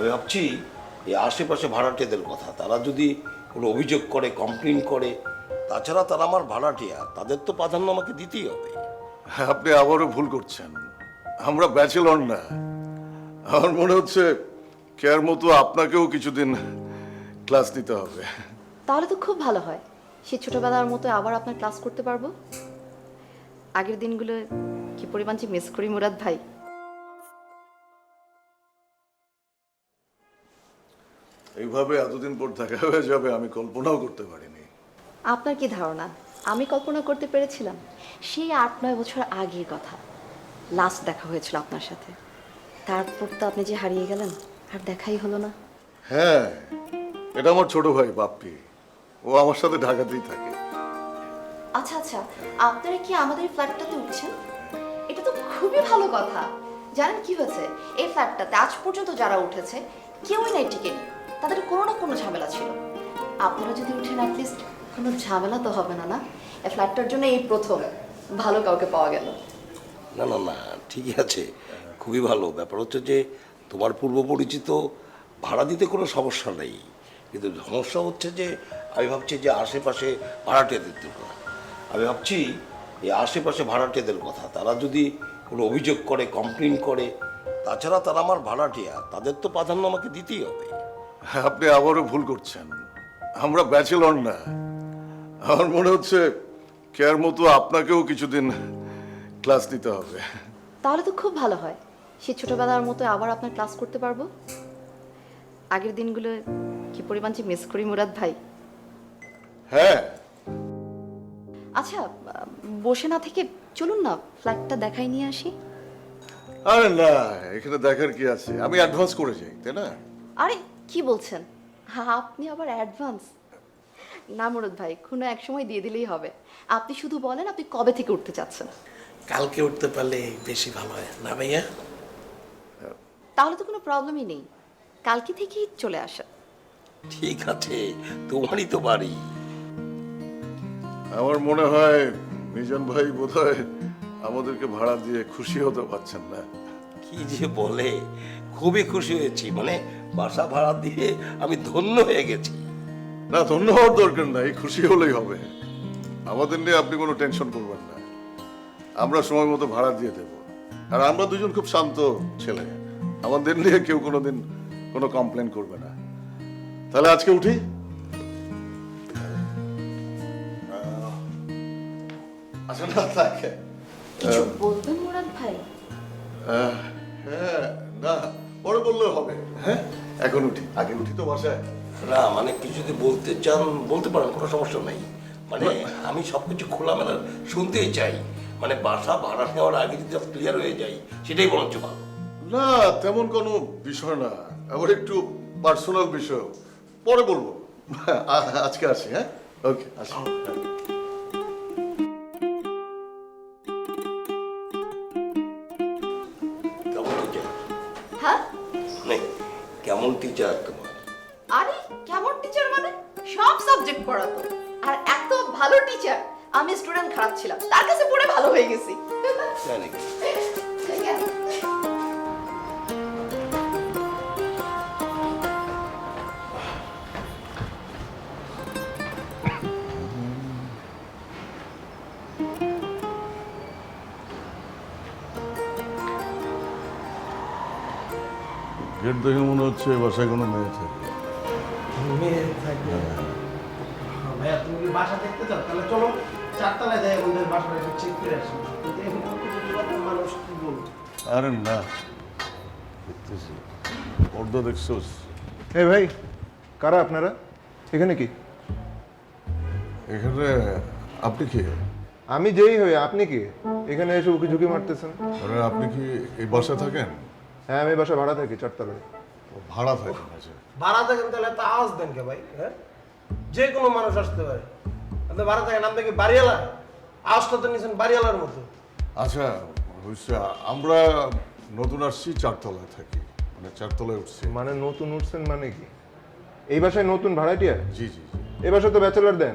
আমি ভাবছি এই আশেপাশে ভাড়াটেদের কথা। তারা যদি কোনো অভিযোগ করে কমপ্লেন করে তাছাড়া তারা আমার ভাড়াটিয়া তাদের তো প্রাধান্য আমাকে দিতেই হবে। আপনি আবারও ভুল করছেন। আমরা ব্যাচেলর না। আমার মনে হচ্ছে কেয়ার মতো আপনাকেও কিছুদিন ক্লাস নিতে হবে। তাহলে তো খুব ভালো হয়। সে ছোটবেলার মতো আবার আপনার ক্লাস করতে পারব। আগের দিনগুলো কি পরিমাণ যে মিস করি মুরাদ ভাই। এইভাবে এতদিন পর দেখা হয়ে যাবে আমি কল্পনাও করতে পারিনি। আপনার কি ধারণা? আমি কল্পনা করতে পেরেছিলাম। সেই আট নয় বছর আগের কথা। লাস্ট দেখা হয়েছিল আপনার সাথে। তারপর তো আপনি যে হারিয়ে গেলেন আর দেখাই হলো না। হ্যাঁ এটা আমার ছোট ভাই বাপ্পি। ও আমার সাথে ঢাকাতেই থাকে। আচ্ছা আচ্ছা আপনারা কি আমাদের ফ্ল্যাটটাতে উঠছেন? এটা তো খুবই ভালো কথা। জানেন কি হয়েছে? এই ফ্ল্যাটটাতে আজ পর্যন্ত যারা উঠেছে কেউই নাই টিকে তাদের কোনো না কোনো ঝামেলা ছিল। আপনারা যদি উঠেন অ্যাটলিস্ট কোনো ঝামেলা তো হবে না না? এই ফ্ল্যাটটার জন্য এই প্রথম ভালো কাউকে পাওয়া গেল। না না না, ঠিকই আছে। খুবই ভালো। ব্যাপার হচ্ছে যে, তোমার পূর্ব পরিচিত ভাড়া দিতে কোনো সমস্যা নেই। কিন্তু সমস্যা হচ্ছে যে, আমি ভাবছি যে আশেপাশে ভাড়াটিয়াদের কথা আমি ভাবছি, এই আশেপাশে ভাড়াটিয়াদের কথা। তারা যদি কোনো অভিযোগ করে কমপ্লেন করে, তাছাড়া তারা আমার ভাড়াটিয়া। তাদের তো প্রাধান্য আমাকে দিতেই হবে। আপনি আবারও ভুল করছেন। আমরা ব্যাচেলর না। আমার মনে হচ্ছে কেয়ার মতো আপনাকেও কিছুদিন ক্লাস নিতে হবে। তাহলে তো খুব ভালো হয়। সে ছোটবেলার মতো আবার আপনার ক্লাস করতে পারব। আগের দিনগুলো কি পরিমাণ যে মিস করি মুরাদ ভাই? হ্যাঁ। আচ্ছা বসে না থেকে চলুন না ফ্ল্যাটটা দেখাই নিয়ে আসি। আরে না এখানে দেখার কি আছে? আমি অ্যাডভান্স করে যাই তাই না? আরে কি বলছেন? হ্যাঁ আপনি আবার অ্যাডভান্স না মুরদ ভাই কোনো এক সময় দিয়ে দিলেই হবে। আপনি শুধু বলেন আপনি কবে থেকে উঠতে চাচ্ছেন? কালকে উঠতে পারলে বেশি ভালো হয়। না ভাইয়া? তাহলে তো কোনো প্রবলেমই নেই। কালকে থেকেই চলে আসেন। ঠিক আছে তোমারই তো বাড়ি। আমার মনে হয় মিজান ভাই বোধহয় আমাদেরকে ভাড়া দিয়ে খুশি হতে পারছেন না। কি যে বলে খুবই খুশি হয়েছি। মানে বাসা ভাড়া দিয়ে আমি ধন্য হয়ে গেছি। না ধন্য হওয়ার দরকার নাই খুশি হলেই হবে। আমাদের নিয়ে আপনি কোনো টেনশন করবেন না। আমরা সময় মতো ভাড়া দিয়ে দেব। আর আমরা দুজন খুব শান্ত ছেলে। আমাদের নিয়ে কেউ কোনোদিন কোনো কমপ্লেন করবে না। তাহলে আজকে উঠি। আচ্ছা না থাকে কিছু বলবেন মুরাদ ভাই? হ্যাঁ না। পরে বললেও হবে। হ্যাঁ? এখন উঠি। আগে উঠি তো বাসায়। না মানে কিছু যদি বলতে চান বলতে পারেন কোনো সমস্যা নেই। মানে আমি সব কিছু খোলামেলা শুনতেই চাই। মানে বাসা ভাড়া নেওয়ার আগে যদি ক্লিয়ার হয়ে যাই সেটাই বরঞ্চ ভালো। না তেমন কোনো বিষয় না। আবার একটু পার্সোনাল বিষয়। পরে বলব। আজকে আসি হ্যাঁ? ওকে আসি। হ্যাঁ? নেই কেমন টিচার তোমার? আরে কেমন টিচার মানে? সব সাবজেক্ট পড়াতো আর এত ভালো টিচার আমি স্টুডেন্ট খারাপ ছিলাম। তার কাছে পড়ে ভালো হয়ে গেছি। গেট দেখে মনে হচ্ছে বাসায় কোনো মেয়ে থাকে মেয়ে থাকবে। হ্যাঁ, ভাইয়া তুমি কি বাসা দেখতে চাও তাহলে চলো চারতলায় যাই আমাদের বাসাটা একটু চেক করে আসি। কিন্তু এখানে মানুষ কি বলব? আরে না দেখতেছি। পর্দা দেখছোস এ ভাই কারা আপনারা? এখানে কি? এখানে আপনি কি? আমি যেই হই আপনি কি? এখানে এসে উকি ঝুঁকি মারতেছেন আপনি কি এই বাসায় থাকেন? হ্যাঁ আমি বাসা ভাড়া থাকি চারতলায় ও, ভাড়া আচ্ছা ভাড়া থাকেন তাহলে তো আওয়াজ দেন কে ভাই হ্যাঁ? যে কোনো মানুষ আসতে পারে। আপনি ভাড়া থাকেন আপনি কি বাড়িওয়ালা? আওয়াজটা তো নিয়েছেন বাড়িওয়ালার মতো। আচ্ছা হচ্ছে আমরা নতুন আসছি চারতলায় থাকি। মানে চারতলায় উঠছি। মানে নতুন উঠছেন মানে কি? এই বাসায় নতুন ভাড়াটিয়া? জি জি জি। এই বাসায় তো ব্যাচেলার দেন।